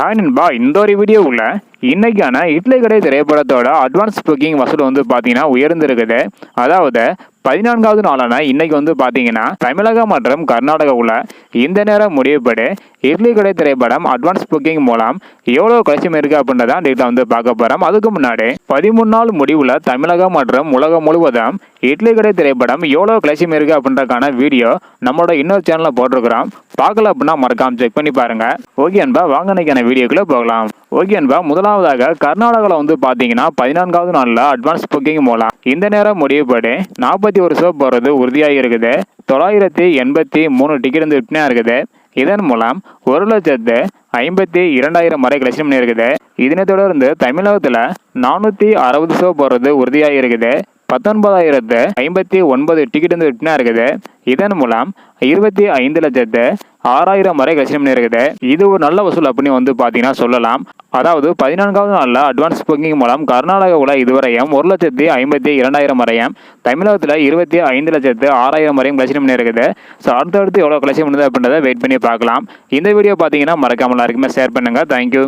Hi நண்பா இந்த ஒரு வீடியோவில் இன்னைக்கான இட்லி கடை திரைப்படத்தோட அட்வான்ஸ் புக்கிங் வசூல் வந்து பார்த்தீங்கன்னா உயர்ந்திருக்குது. அதாவது பதினான்காவது நாளான இன்னைக்கு வந்து பார்த்தீங்கன்னா தமிழகம் மற்றும் கர்நாடகாவில் இந்த நேரம் முடிவுபடி இட்லி கடை திரைப்படம் அட்வான்ஸ் புக்கிங் மூலம் எவ்வளோ கலெக்ஷன் இருக்கு அப்படின்றத டீட்டில் வந்து பார்க்க போகிறோம் அதுக்கு முன்னாடி பதிமூணு நாள் முடிவில் தமிழகம் மற்றும் உலகம் முழுவதும் இட்லி கடை திரைப்படம் எவ்வளோ கலெக்ஷன் இருக்கு அப்படின்றக்கான வீடியோ நம்மளோட இன்னொரு சேனலில் போட்டிருக்கிறோம். பார்க்கல அப்படின்னா மறக்காம செக் பண்ணி பாருங்க. ஓகே அன்பா வாங்க இன்னைக்கான வீடியோக்குள்ள போகலாம். ஓகே அன்பா முதலாவதாக கர்நாடகாவில் வந்து பார்த்தீங்கன்னா பதினான்காவது நாளில் அட்வான்ஸ் புக்கிங் மூலம் இந்த நேரம் முடிவுபடி நாற்பத்தி ஒரு ஷோ போகிறது உறுதியாக இருக்குது. தொள்ளாயிரத்தி எண்பத்தி மூணு டிக்கெட் வந்து விற்பனையாக இருக்குது இதன் மூலம் ஒரு லட்சத்து ஐம்பத்தி இரண்டாயிரம் வரை கலெக்ஷன் பண்ணி இருக்குது இதனை தொடர்ந்து தமிழகத்தில் நானூற்றி அறுபது ஷோ போகிறது உறுதியாக இருக்குது. பத்தொன்பதாயிரத்து ஐம்பத்தி ஒன்பது டிக்கெட் வந்து விட்டுனா இருக்குது. இதன் மூலம் இருபத்தி ஐந்து லட்சத்து ஆறாயிரம் வரை கலெக்ஷன் இருக்குது இது ஒரு நல்ல வசூல் அப்படின்னு வந்து பார்த்தீங்கன்னா சொல்லலாம். அதாவது பதினான்காவது நாளில் அட்வான்ஸ் புக்கிங் மூலம் கர்நாடகாவில் இதுவரையும் ஒரு லட்சத்தி ஐம்பத்தி இரண்டாயிரம் வரையும் தமிழகத்தில் இருபத்தி ஐந்து லட்சத்து ஆறாயிரம் வரையும் கலெக்ஷன் இருக்குது ஸோ அடுத்தடுத்து எவ்வளோ கலெக்ஷன் பண்ணுது அப்படின்றத வெயிட் பண்ணி பார்க்கலாம். இந்த வீடியோ பார்த்தீங்கன்னா மறக்காமல் எல்லாருக்குமே ஷேர் பண்ணுங்கள் தேங்க்யூ